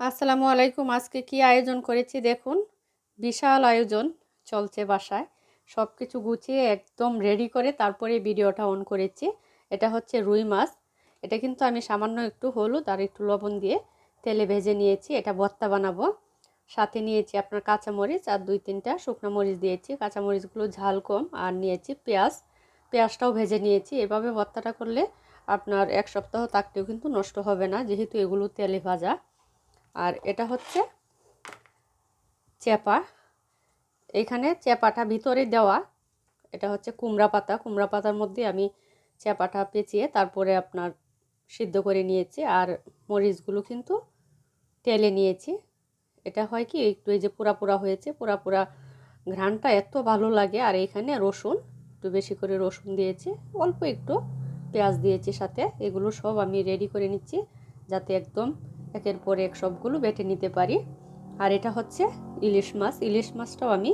আসসালামু আলাইকুম। আজকে কি আয়োজন করেছি দেখুন। বিশাল আয়োজন চলছে বাসায়। সব কিছু গুছিয়ে একদম রেডি করে তারপরে ভিডিওটা অন করেছি। এটা হচ্ছে রুই মাছ। এটা কিন্তু আমি সামান্য একটু হলুদ আর একটু লবণ দিয়ে তেলে ভেজে নিয়েছি। এটা ভর্তা বানাবো। সাথে নিয়েছি আপনার কাঁচামরিচ আর দুই তিনটা শুকনো মরিচ দিয়েছি। কাঁচামরিচগুলো ঝাল কম আর নিয়েছি পেঁয়াজ। পেঁয়াজটাও ভেজে নিয়েছি। এভাবে ভর্তাটা করলে আপনার এক সপ্তাহ থাকতেও কিন্তু নষ্ট হবে না। যেহেতু এগুলো তেলে ভাজা। আর এটা হচ্ছে চেপা। এখানে চেপাটা ভিতরে দেওয়া, এটা হচ্ছে কুমড়া পাতা। কুমড়া পাতার মধ্যে আমি চেপাটা পেঁচিয়ে তারপরে আপনার সিদ্ধ করে নিয়েছি আর মরিচগুলো কিন্তু তেলে নিয়েছি। এটা হয় কি, একটু এই যে পুরা পুরা হয়েছে পুরা পুরা ঘ্রানটা এত ভালো লাগে। আর এখানে রসুন, একটু বেশি করে রসুন দিয়েছি, অল্প একটু পেঁয়াজ দিয়েছি সাথে। এগুলো সব আমি রেডি করে নিচ্ছি, যাতে একদম একের পর এক সবগুলো বেটে নিতে পারি। আর এটা হচ্ছে ইলিশ মাছ। ইলিশ মাছটাও আমি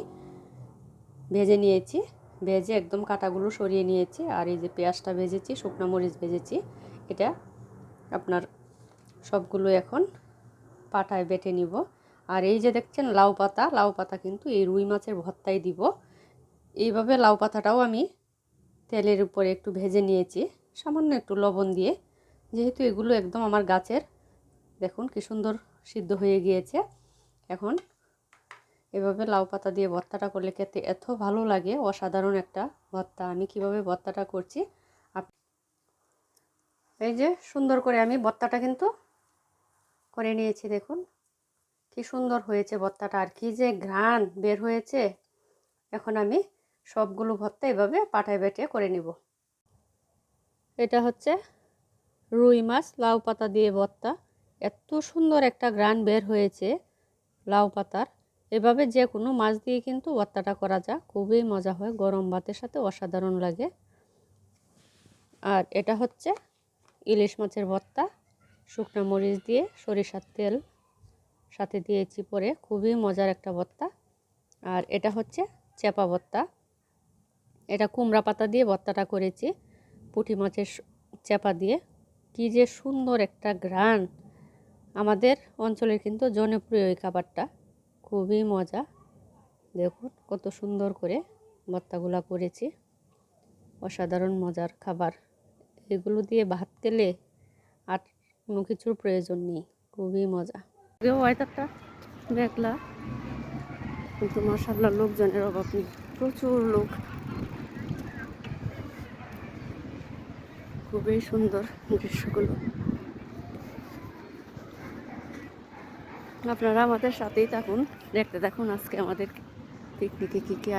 ভেজে নিয়েছি। ভেজে একদম কাটাগুলো সরিয়ে নিয়েছি। আর এই যে পেঁয়াজটা ভেজেছি, শুকনো মরিচ ভেজেছি, এটা আপনার সবগুলো এখন পাটায় বেটে নিব। আর এই যে দেখছেন লাউ পাতা লাউ পাতা কিন্তু এই রুই মাছের ভর্তায় দিব। এইভাবে লাউ পাতাটাও আমি তেলের উপরে একটু ভেজে নিয়েছি। সামান্য একটু লবণ দিয়ে। যেহেতু এগুলো একদম আমার গাছের দেখুন কি সুন্দর সিদ্ধ হয়ে গিয়েছে। এখন এভাবে লাউ পাতা দিয়ে ভর্তাটা করলে খেতে এত ভালো লাগে, অসাধারণ একটা ভর্তা। আমি কীভাবে ভর্তাটা করছি? এই যে সুন্দর করে আমি ভর্তাটা কিন্তু করে নিয়েছি, দেখুন। কি সুন্দর হয়েছে ভর্তাটা, আর কি যে ঘ্রাণ বের হয়েছে। এখন আমি সবগুলো ভর্তা এভাবে পাটায় বেটে করে নিব। এটা হচ্ছে রুই মাছ, লাউ পাতা দিয়ে ভর্তা। এত সুন্দর একটা গ্রান বের হয়েছে লাউ পাতার। এভাবে যে কোনো মাছ দিয়ে কিন্তু ভর্তাটা করা যায়। খুবই মজা হয়, গরম ভাতের সাথে অসাধারণ লাগে। আর এটা হচ্ছে ইলিশ মাছের ভর্তা। শুকনো মরিচ দিয়ে সরিষার তেল সাথে দিয়েছি পরে। খুবই মজার একটা ভর্তা। আর এটা হচ্ছে চেপা ভর্তা। এটা কুমড়া পাতা দিয়ে ভর্তাটা করেছি পুঁটি মাছের চেপা দিয়ে। কি যে সুন্দর একটা ঘ্রাণ! আমাদের অঞ্চলের কিন্তু জনপ্রিয় এই খাবারটা। খুবই মজা। দেখুন কত সুন্দর করে ভর্তাগুলা করেছি। অসাধারণ মজার খাবার। এগুলো দিয়ে ভাত খেলে আর কোনো কিছুর প্রয়োজন নেই। খুবই মজা। ওয়েদারটা মেঘলা, কিন্তু মশাল্লা লোকজনের অভাব নেই। প্রচুর লোক। খুবই সুন্দর দৃশ্যগুলো। আপনারা আমাদের সাথেই থাকুন। দেখতে দেখুন আজকে আমাদের পিকনিকে কী কী